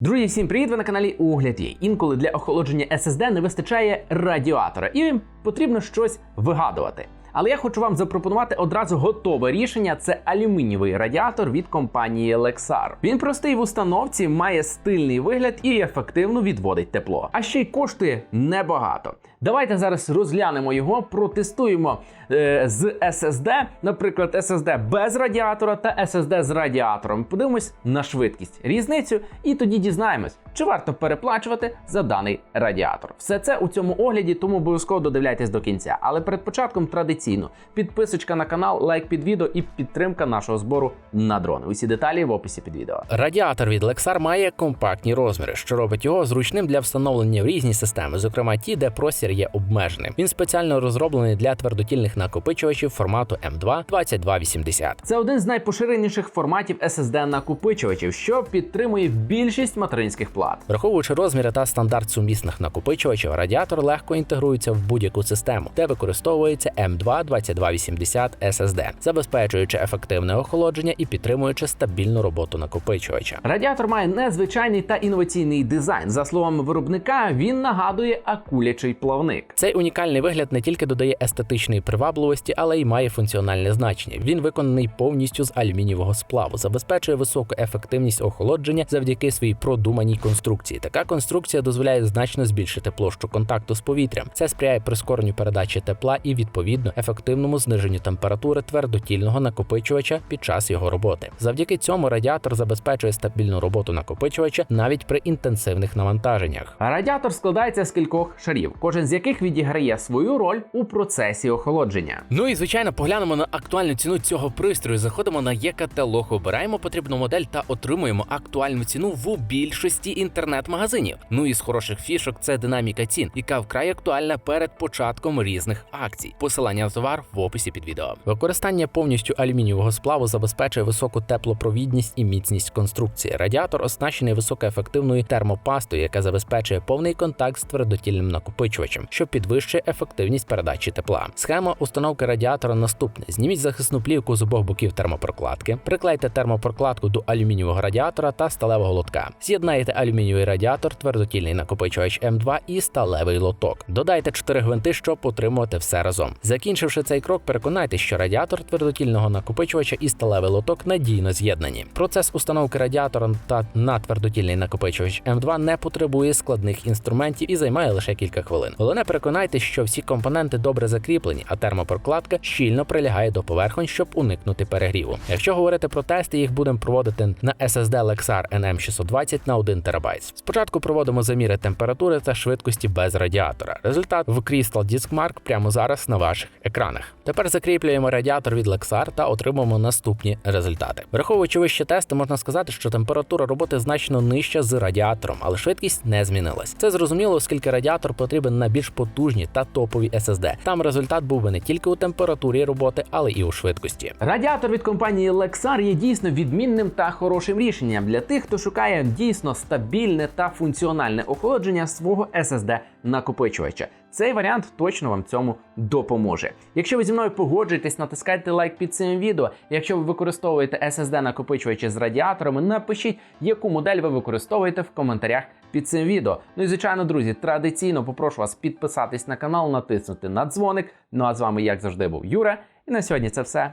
Друзі, всім привіт! Ви на каналі Огляд є. Інколи для охолодження SSD не вистачає радіатора, і їм потрібно щось вигадувати. Але я хочу вам запропонувати одразу готове рішення: це алюмінієвий радіатор від компанії Lexar. Він простий в установці, має стильний вигляд і ефективно відводить тепло. А ще й коштує небагато. Давайте зараз розглянемо його, протестуємо е, з SSD, наприклад, SSD без радіатора та SSD з радіатором. Подивимось на швидкість, різницю, і тоді дізнаємось, чи варто переплачувати за даний радіатор. Все це у цьому огляді, тому обов'язково додивляйтесь до кінця. Але перед початком традиційно підписочка на канал, лайк під відео і підтримка нашого збору на дрони. Усі деталі в описі під відео. Радіатор від Lexar має компактні розміри, що робить його зручним для встановлення в різні системи, зокрема ті, де простір є обмеженим. Він спеціально розроблений для твердотільних накопичувачів формату M2 2280. Це один з найпоширеніших форматів SSD накопичувачів, що підтримує більшість материнських плат. Враховуючи розміри та стандарт сумісних накопичувачів, радіатор легко інтегрується в будь-яку систему, де використовується M2 2280 SSD, забезпечуючи ефективне охолодження і підтримуючи стабільну роботу накопичувача. Радіатор має незвичайний та інноваційний дизайн. За словами виробника, він нагадує акулячий плавник. Цей унікальний вигляд не тільки додає естетичної привабливості, але й має функціональне значення. Він виконаний повністю з алюмінієвого сплаву, забезпечує високу ефективність охолодження завдяки своїй продуманій конструкції. Така конструкція дозволяє значно збільшити площу контакту з повітрям. Це сприяє прискоренню передачі тепла і відповідно ефективному зниженню температури твердотільного накопичувача під час його роботи. Завдяки цьому радіатор забезпечує стабільну роботу накопичувача навіть при інтенсивних навантаженнях. Радіатор складається з кількох шарів, кожен з яких відіграє свою роль у процесі охолодження. Ну і звичайно, поглянемо на актуальну ціну цього пристрою. Заходимо на є-каталог, обираємо потрібну модель та отримуємо актуальну ціну в більшості інтернет-магазинів. Ну і з хороших фішок це динаміка цін, яка вкрай актуальна перед початком різних акцій. Посилання на товар в описі під відео. Використання повністю алюмінієвого сплаву забезпечує високу теплопровідність і міцність конструкції. Радіатор оснащений високоефективною термопастою, яка забезпечує повний контакт з твердотільним накопичувачем, що підвищує ефективність передачі тепла. Схема установки радіатора наступна: зніміть захисну плівку з обох боків термопрокладки, приклейте термопрокладку до алюмінієвого радіатора та сталевого лотка. З'єднайте алюмінієвий радіатор, твердотільний накопичувач М2 і сталевий лоток. Додайте 4 гвинти, щоб утримувати все разом. Закінчивши цей крок, переконайтеся, що радіатор твердотільного накопичувача і сталевий лоток надійно з'єднані. Процес установки радіатора та на твердотільний накопичувач М2 не потребує складних інструментів і займає лише кілька хвилин. Головне переконайтеся, що всі компоненти добре закріплені, а термопрокладка щільно прилягає до поверхонь, щоб уникнути перегріву. Якщо говорити про тести, їх будемо проводити на SSD Lexar NM620 на 1 ТБ. Спочатку проводимо заміри температури та швидкості без радіатора. Результат в Crystal Disk Mark прямо зараз на ваших екранах. Тепер закріплюємо радіатор від Lexar та отримуємо наступні результати. Враховуючи вище тести, можна сказати, що температура роботи значно нижча з радіатором, але швидкість не змінилась. Це зрозуміло, оскільки радіатор потрібен на більш потужні та топові SSD. Там результат був би не тільки у температурі роботи, але і у швидкості. Радіатор від компанії Lexar є дійсно відмінним та хорошим рішенням для тих, хто шукає дійсно стабільне та функціональне охолодження свого SSD накопичувача. Цей варіант точно вам цьому допоможе. Якщо ви зі мною погоджуєтесь, натискайте лайк під цим відео. Якщо ви використовуєте SSD накопичувачі з радіаторами, напишіть, яку модель ви використовуєте в коментарях під цим відео. Ну і звичайно, друзі, традиційно попрошу вас підписатись на канал, натиснути на дзвоник. Ну а з вами, як завжди, був Юра. І на сьогодні це все.